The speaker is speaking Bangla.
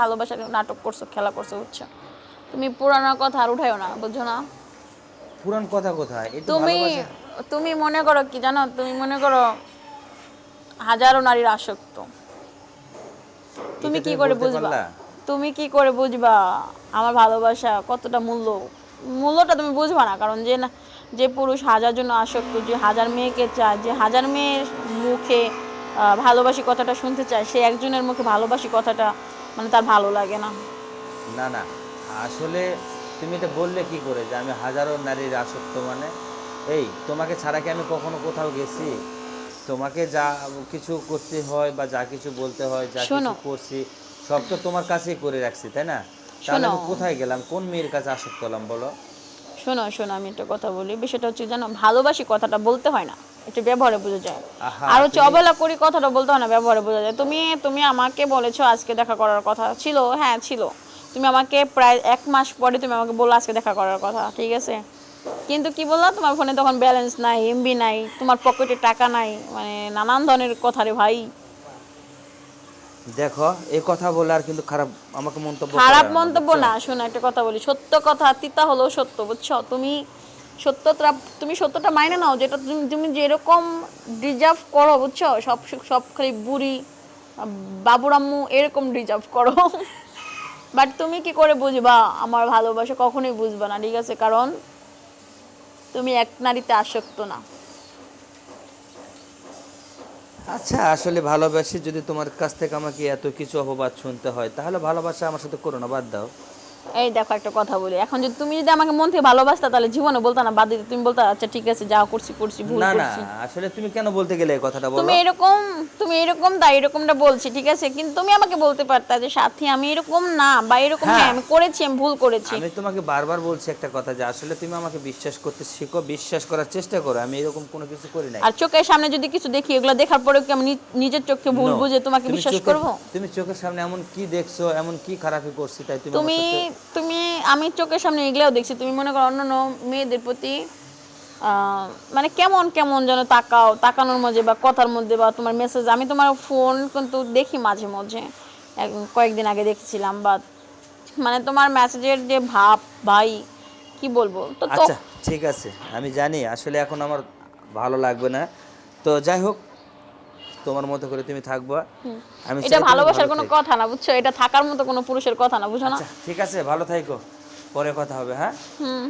ভালোবাসার নাটক করছ খেলা করছ বুঝছ? তুমি পুরানো কথা আর উঠাইও না বুঝছ না? পুরান কথা কোথায়? তুমি তুমি মনে করো কি জানো? তুমি মনে করো হাজারো নারীর আসক্ত। তুমি কি করে বুঝবা? তুমি কি করে বুঝবা আমার ভালোবাসা কতটা মূল্য? মূল্যটা তুমি বুঝবা না কারণ যে না যে পুরুষ হাজার জন্য আসক্ত যে হাজার মেয়েকে চায় যে হাজার মেয়ের মুখে ভালোবাসি কথাটা শুনতে চায় সে একজনের মুখে ভালোবাসি কথাটা মানে তার ভালো লাগে না। না না আসলে তুমি এটা বললে কি করে যে আমি হাজারো নারীর আসক্ত মানে? এই তোমাকে ছাড়া কি আমি কখনো কোথাও গেছি? তোমাকে যা কিছু করতে হয় বা যা কিছু বলতে হয় যা কিছু। করছি সব তো তোমার কাছেই করে রাখছি তাই না? তাহলে আমি। কোথায় গেলাম? কোন মেয়ের কাছে আসক্ত হলাম বলো? শোনো শোনো আমি একটা কথা বলি। বিষয়টা হচ্ছে জানো? ভালোবাসি কথাটা বলতে হয় না। একটু ব্যবহারে বোঝা যায়। আর হচ্ছে অবহেলা করি কথাটা বলতে হয় না ব্যবহারে বোঝা যায়। তুমি তুমি আমাকে বলেছ আজকে দেখা করার কথা। ছিল হ্যাঁ ছিল। তুমি আমাকে প্রায় এক মাস পরে তুমি আমাকে বলল আজকে দেখা করার কথা ঠিক আছে? কিন্তু কি বলল? তোমার ফোনে তখন ব্যালেন্স নাই এমবি নাই তোমার পকেটে টাকা নাই মানে নানান ধরনের কথা রে ভাই। দেখো এই কথা বলে আর কিন্তু খারাপ আমাকে মন্তব্য খারাপ মন্তব্য না শোনো একটা কথা বলি। সত্য কথা তিতা হলো সত্য বুঝছ? তুমি সত্যটা তুমি সত্যটা মাইনে নাও, যেটা তুমি তুমি যেরকম ডিজার্ভ করো, বুঝছ? সব সব খালি বুড়ি বাবুরাম্মু এরকম ডিজার্ভ করো। বাট তুমি কি করে বুঝবা? আমার ভালোবাসা কখনোই বুঝবা না, ঠিক আছে? কারণ তুমি এক নারীতে আসক্ত না। আচ্ছা আসলে ভালোবাসি যদি তোমার কাছ থেকে আমাকে এত কিছু অপবাদ শুনতে হয়, তাহলে ভালোবাসা আমার সাথে করো না, বাদ দাও। এই দেখো একটা কথা বলি। এখন যদি তুমি যদি আমাকে মন থেকে ভালোবাসতা তাহলে জীবনে বলতা না বাদ দিতে তুমি বলতা আচ্ছা ঠিক আছে যা করছি করছি ভুল না না আসলে তুমি কেন বলতে গেলে এই কথাটা বলো? তুমি এরকম তুমি এরকম তাই এরকমটা বলছি ঠিক আছে? কিন্তু তুমি আমাকে বলতে পারতা যে সাথী আমি এরকম না বা এরকম হ্যাঁ। হ্যাঁ আমি করেছি আমি ভুল করেছি। আমি তোমাকে বারবার বলছি একটা কথা যে আসলে তুমি আমাকে বিশ্বাস করতে শিখো বিশ্বাস করার চেষ্টা করো আমি এরকম কোনো কিছু করি নাই। আর চোখের সামনে যদি কিছু দেখি এগুলো দেখার পরেও কি আমি নিজের চোখে ভুল বুঝে তোমাকে বিশ্বাস করব? তুমি চোখের সামনে এমন কি দেখছ এমন কি খারাপই করছি তাই তুমি তুমি আমি চোখের সামনে এগুলাও দেখছি তুমি মনে করো অন্যান্য মেয়েদের প্রতি মানে কেমন কেমন যেন তাকাও তাকানোর মধ্যে বা কথার মধ্যে বা তোমার মেসেজ আমি তোমার ফোন কিন্তু দেখি মাঝে মাঝে কয়েকদিন আগে দেখছিলাম বা মানে তোমার মেসেজের যে ভাব ভাই কি বলব? তো তো আচ্ছা ঠিক আছে আমি জানি আসলে এখন আমার ভালো লাগবে না। তো যাই হোক তোমার মতো করে তুমি থাকবা। আমি এটা ভালোবাসার কোনো কথা না বুঝছ? এটা থাকার মতো কোনো পুরুষের কথা না বুঝো না? আচ্ছা ঠিক আছে ভালো থাকো। পরে কথা হবে হ্যাঁ? হুম।